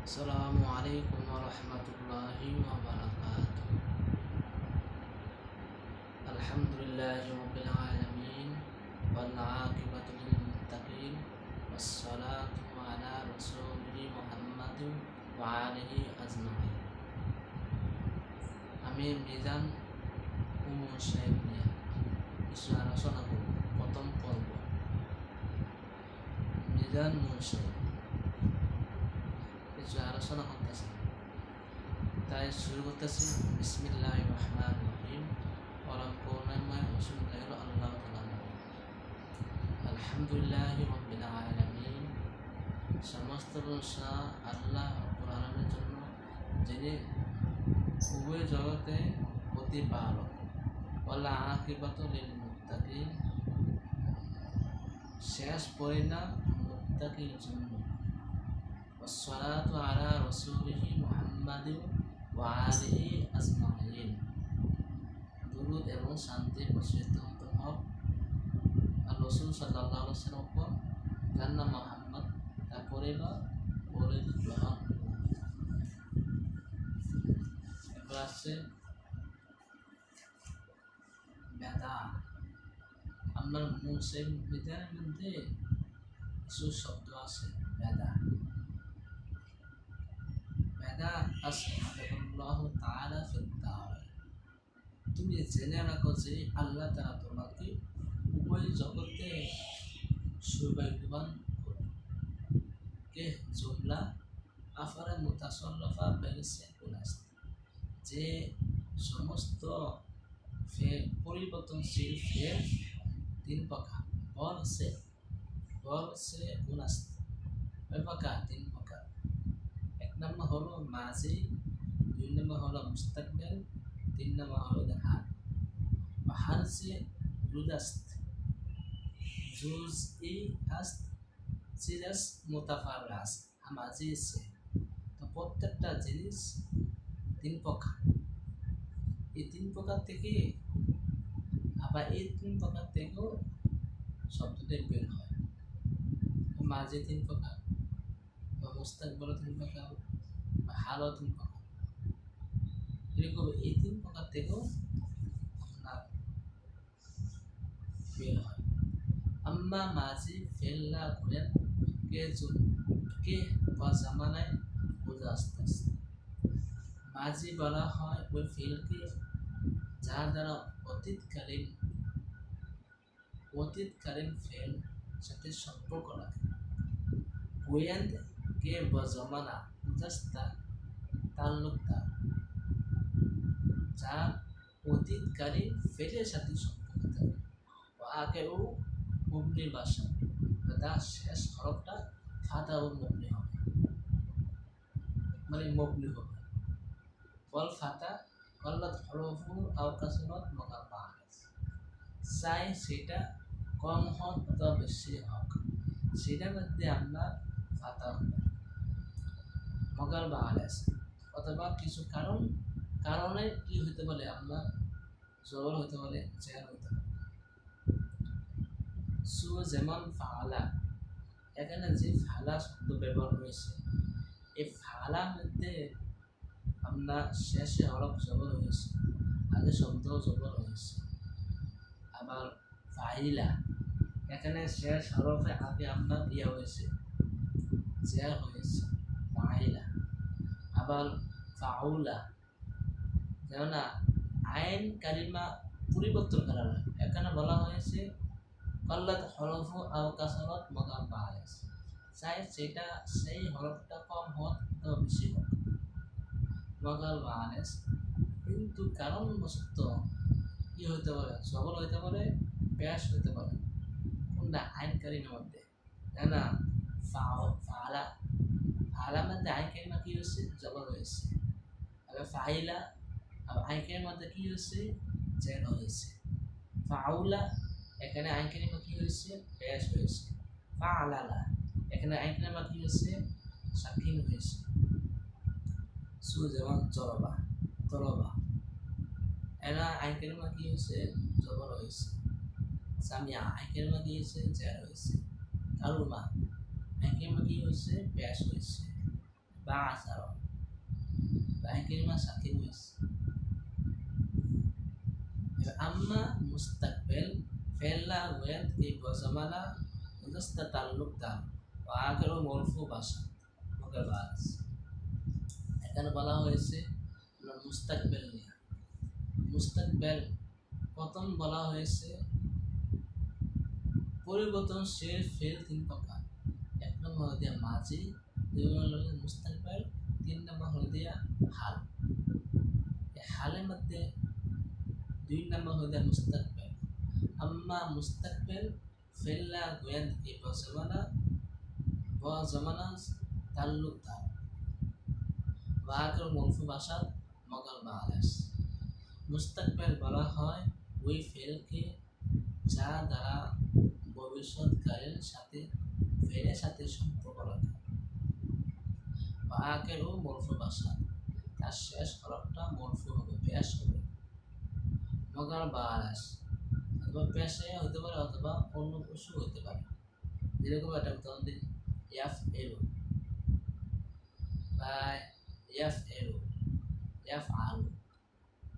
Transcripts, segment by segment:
السلام عليكم ورحمة الله وبركاته الحمد لله رب العالمين والعاقبة للمتقين والصلاة على رسوله محمد وآله أجمعين আমি মিজান উমর সাহেব নিয়ে কিছু আলোচনা করব প্রথম পর্ব মিজান মুন্সি কিছু তাই শুরু করতেছি বিসমিল্লাহ রহমান রহিম পরম করুণাময় অসুবিধা হলো আল্লাহ তালা আলহামদুলিল্লাহ রবিল আলমিন সমস্ত প্রশংসা আল্লাহ কোরআনের জন্য যিনি উভয় জগতে প্রতিপালক বলা আকিবাত লিল মুত্তাকিন শেষ পরিণাম মুত্তাকির জন্য والصلاة على رسوله محمد wali asmaulin turut emang santri bersyaitu untuk alusun sallallahu alaihi wasallam karena Muhammad tak boleh lah boleh dibawa kelasnya data musim, মুসলিম বিচারের মধ্যে সুশব্দ আছে দাদা তুমি জেনে রাখো যে আল্লাহ তারা তোমাকে উভয় জগতে সৌভাগ্যবান কে আফারে মুতাসল্লফা বেরিসে যে সমস্ত ফের পরিবর্তনশীল ফের তিন প্রকার বল সে বল সে গুণাস্ত কয় প্রকার তিন প্রকার এক মাঝি দুই নম্বর হলো মুস্তাকবেল তিন নম্বর হলো হাল হাল সে জুদাস্ত জুজ ই আস্ত সিরাস মোতাফারাস মাঝি সে তো প্রত্যেকটা জিনিস তিন প্রকার এই তিন প্রকার থেকে আবার এই তিন প্রকার থেকেও শব্দটা বের হয় মাঝে তিন প্রকার বা মুস্তাকবল তিন প্রকার হালও তিন প্রকার এই তিন প্রকার থেকেও আপনার বের হয়। আম্মা মাঝি করেন কে কে বা জামানায় বোঝা আস্তে আস্তে মাঝি বলা হয় ওই ফিলকে যার দ্বারা অতীতকালীন অতীতকালীন ফেল সাথে সম্পর্ক রাখে। গোয়েন্দ, কে বা জমানা তাল্লুকদার যা অতীতকালীন ফেলের সাথে সম্পর্ক থাকে ও আগে ও মুবনির ভাষা তার শেষ হরফটা ফাতা ও মুবনি হবে। মানে মুবনি হবে। বল ফাতা, কল্লত হরফু আও কাসরত মকাল বাহাস চাই সেটা কম হোক অথবা বেশি হোক। সেটার মধ্যে আমরা ফাতা হবে। মকাল বাহাস অথবা কিছু কারণ, কারণে কি হতে পারে? আপনার জবর হতে পারে জের হতে পারে সু যেমন ফালা, এখানে যে ফালা শব্দ ব্যবহার হয়েছে, এই ফালার মধ্যে আপনার শেষে হরফ জবর হয়েছে, আগে শব্দ জবর হয়েছে। আবার ফাইলা, এখানে শেষ হরফে আগে আপনার ইয়ে হয়েছে জের হয়েছে। আবার ফাউলা। যেমন আইন কালিমা পরিবর্তন করা হয় এখানে বলা হয়েছে কল্লাত হরফ চাই সেটা সেই হরফটা কম হোক বেশি হোক। মকাল বাহারেস। কিন্তু কারণ বশত কি হইতে পারে? সবল হইতে পারে, ব্যাস হইতে পারে। কোনটা আইন কারিমের মধ্যে? না ফালা মধ্যে আইন কারিমা কি হয়েছে? জবর হয়েছে। আবার আবার আইন মধ্যে কি হয়েছে? জেন হয়েছে। ফাউলা, এখানে আইন কারিমা কি হয়েছে? ব্যাস হয়েছে। ফালালা, এখানে আইন কারিমা কি হয়েছে? সাকিন হয়েছে। সু যেমন চলবা তলবা এরা আইন কারিমা কি হয়েছে? জবর হয়েছে। সামিয়া, আইন কারিমা কি হয়েছে? জের হয়েছে। কারুমা আইন কারিমা কি হয়েছে? ব্যাস হয়েছে। কালিমা সাকিন হয়েছে এবার আম্মা মুস্তাকবেল ফেলা ওয়েদ এই বজমালা উদস্তা তাল্লুক দাম আখেরও মরফু ভাষা মগের বাস এখানে বলা হয়েছে মুস্তাকবেল নিয়ে মুস্তাকবেল প্রথম বলা হয়েছে পরিবর্তনশীল ফেল তিন প্রকার এক নম্বর হল মাঝি দুই নম্বর হল তিন নম্বর হল হাল হালের মধ্যে দুই নম্বর আম্মা ফেল্লা এই বজমানা বজমানা মগল বাংলাদেশ মুস্তাকবেল বলা হয় ওই ফেলকে যা দ্বারা ভবিষ্যৎকালের সাথে ফেলের সাথে সম্পর্ক বাকেরও মরফু বাসা। তার শেষ হরফটা মরফু হবে পেশ হবে। মগল বাংলাদেশ অথবা পেশে হতে পারে, অথবা অন্য কিছু হতে পারে। যেরকম একটা উদাহরণ দিই, ইয়াফ এরো। বা ইয়াফ এরো। ইয়াফ আলু।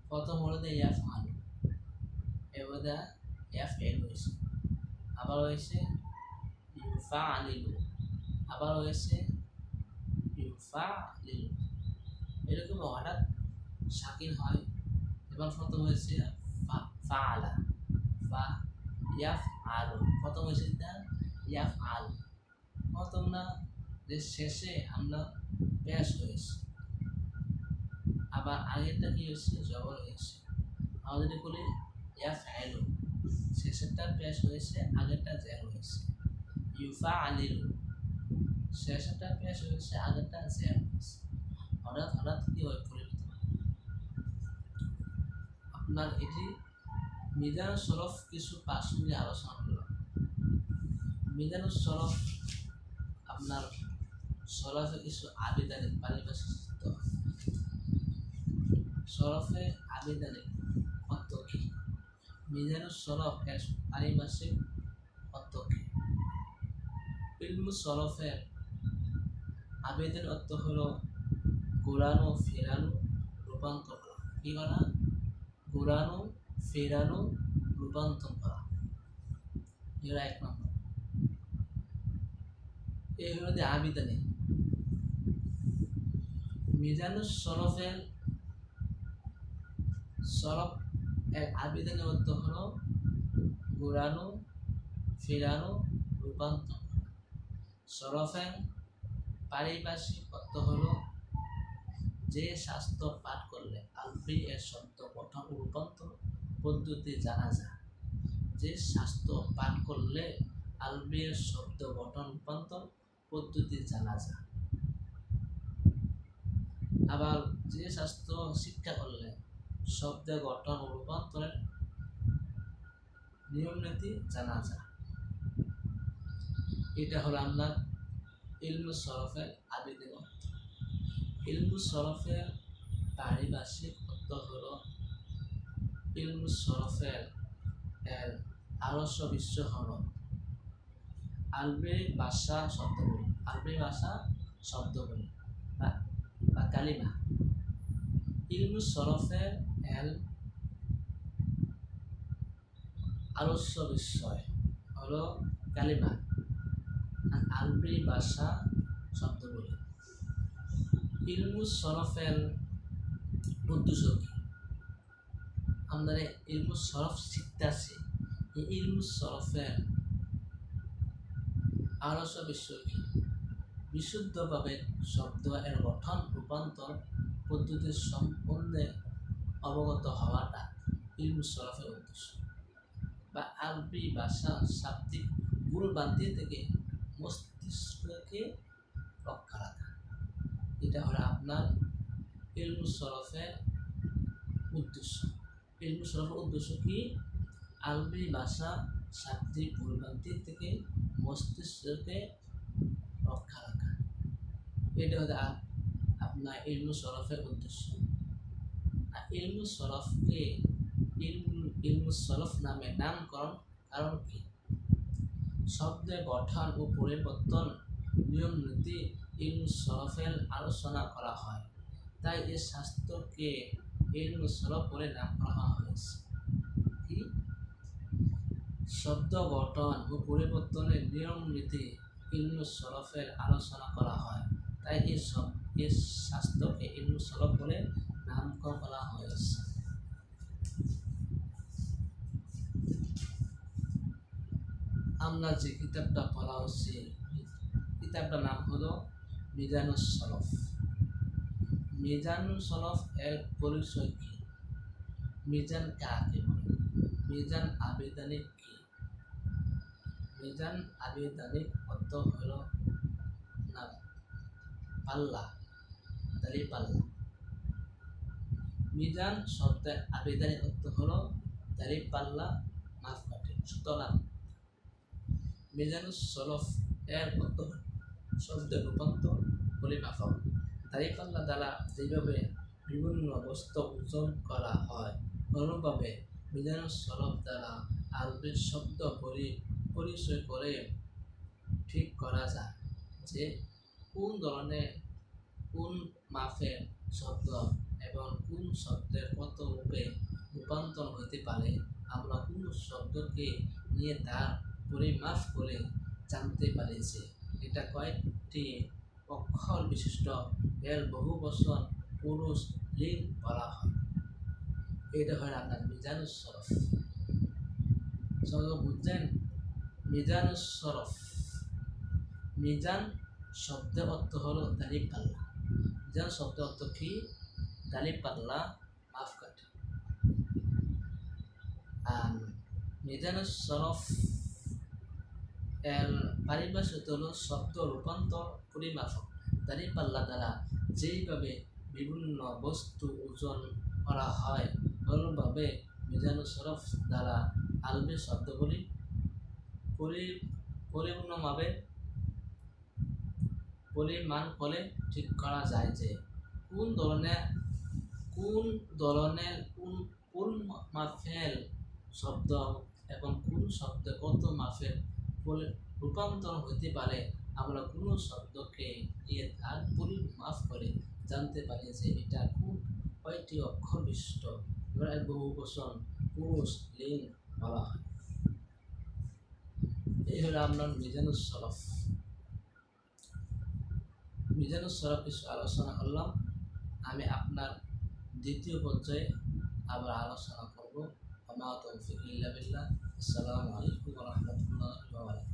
প্রথম হলো যে ইয়াফ আলু। এবার ইয়াফ এল হয়েছে। আবার হয়েছে ইউফা আলিলু আবার হয়েছে লিলু এরকম হঠাৎ শাকিন হয় এবার প্রথম হয়েছে ফা আলা ফা, ইয়াফ আলু। প্রথম হয়েছে ইয়াফ আলু। প্রথম না, যে শেষে আমরা পেশ হয়েছে। আবার আগেরটা কি হয়েছে? জবর হয়েছে। যদি বলি ইয়া ফ্যালু শেষেরটা পেশ হয়েছে, আগেরটা জের হয়েছে। ইউফা আলিলু। শেষেরটা পেশ হয়েছে, আগেরটা জের হঠাৎ হঠাৎ কি হয় পরিবর্তন আপনার এটি মিজান সরফ কিছু পাশ আলোচনা করলাম মিজানুর সরফ আপনার সরফে কিছু আবেদানিক পারিভাষিক সরফে আবেদানিক অর্থ কি? মিজানুর সরফ এর পারিভাষিক অর্থ কি? ইলমু সরফের আবেদন অর্থ হল ঘোরানো ফেরানো, রূপান্তর করা। কি করা? ঘোরানো ফেরানো, রূপান্তর করা। এরা এক নম্বর। এই হলো যে আবিদানি। মিজানুস সরফের সরফ এক আবিদানি অর্থ হলো ঘোরানো ফেরানো, রূপান্তর সরফের পারিভাষিক অর্থ হলো যে শাস্ত্র পাঠ করলে আলফি এর শব্দ গঠন ও রূপান্তর পদ্ধতি জানা যায়। যে শাস্ত্র পাঠ করলে আলফি এর শব্দ গঠন রূপান্তর পদ্ধতি জানা যায়। আবার যে শাস্ত্র শিক্ষা করলে শব্দের গঠন রূপান্তরের নিয়ম নীতি জানা যায়। এটা হলো আপনার ইলমু সরফের আবেদন অর্থ ইলমু সরফের পারিভাষিক অর্থ হলো ইলমু সরফের এর আদর্শ বিশ্ব হল আলবে ভাষা শব্দগুলি আলবে ভাষা শব্দগুলি বা কালিমা। ইলমু সরফের এল আদর্শ বিষয় হল কালিমা। আর আলবি ভাষা শব্দগুলি ইলমু সরফের উদ্দেশ্য কি? আমরা ইলমু সরফ শিখতেছি এই ইলমু সরফের কি? বিশুদ্ধভাবে শব্দ এর গঠন, রূপান্তর পদ্ধতির সম্বন্ধে অবগত হওয়াটা ইলমু সরফের উদ্দেশ্য। বা আরবি ভাষা শাব্দিক ভুলভ্রান্তি থেকে মস্তিষ্ককে রক্ষা রাখা। এটা হলো আপনার ইলমু সরফের উদ্দেশ্য। ইলমু সরফের উদ্দেশ্য কি? আরবি ভাষা, শাব্দিক ভুলভ্রান্তি থেকে মস্তিষ্ককে রক্ষা রাখা। এটা হলো আপনার ইলমু সরফের উদ্দেশ্য। আর ইলমু সরফকে ইলমু ইলমু সরফ নামে নামকরণ কারণ কি? শব্দের গঠন ও পরিবর্তন নিয়ম নীতি ইলম সরফের আলোচনা করা হয়। তাই এই শাস্ত্রকে ইলম সরফ বলে নাম করা হয়েছে। কি? শব্দ গঠন ও পরিবর্তনের নিয়ম নীতি ইলম সরফের আলোচনা করা হয়। তাই এই সব এই শাস্ত্রকে ইলম সরফ বলে নামকরণ করা হয়েছে। আমরা যে কিতাবটা পড়া হচ্ছে কিতাবটার নাম হলো মিজানুস সরফ। মিজানুল সরফ এর পরিচয় কি? মিজান কাকে বলে? মিজান আবেদনিক কি? মিজান আবেদনিক অর্থ হল না, পাল্লা দালি পাল্লা। মিজান শব্দের আবেদনিক অর্থ হল দালি পাল্লা মাপকাঠি সুতরাং মিজানুস সরফ এর হল শব্দের রূপান্তর পরিমাপক দাঁড়িপাল্লা দ্বারা যেভাবে বিভিন্ন বস্তু ওজন করা হয় অনুভাবে মিজানুস সরফ দ্বারা আরবির শব্দ পরি, পরিচয় করে ঠিক করা যায় যে কোন ধরনের কোন মাফের শব্দ এবং কোন শব্দের কত রূপে রূপান্তর হতে পারে, আমরা কোন শব্দকে নিয়ে তার পরিমাপ করে জানতে পারি যে এটা কয়েকটি অক্ষর বিশিষ্ট এর বহু বছর পুরুষ লিঙ্গ বলা হয়। এটা হয় আপনার মিজানুস সরফ। সবাই বুঝছেন? মিজানুস সরফ। মিজান শব্দের অর্থ হলো দাড়ি পাল্লা মিজান শব্দের অর্থ কি? দাড়ি পাল্লা মাফ কাটে আর মিজানুস সরফ এর পারিভাষিত হলো শব্দ রূপান্তর পরিমাপক। দাড়ি পাল্লা দ্বারা যেইভাবে বিভিন্ন বস্তু ওজন করা হয় অনুভাবে মিজানুস সরফ দ্বারা আলবি শব্দগুলি পরি, পরিপূর্ণভাবে পরিমাণ করে ঠিক করা যায় যে কোন ধরনের কোন ধরনের কোন কোন মাফেল শব্দ এবং কোন শব্দে কত মাফেল রূপান্তর হতে পারে, আমরা কোনো শব্দকে দিয়ে তার পরিমাপ করে জানতে পারি যে এটা কোন কয়টি অক্ষর বিশিষ্ট। এবার বহু বচন পুরুষ, লিঙ্গ, বলা। হয় এই হলো আপনার মিজানুস সরফ। মিজানুস সরফ কিছু আলোচনা করলাম। আমি আপনার দ্বিতীয় পর্যায়ে আবার আলোচনা করব। আমার তৌফিক ইল্লা বিল্লাহ। 是了嘛？一说那个，不能说。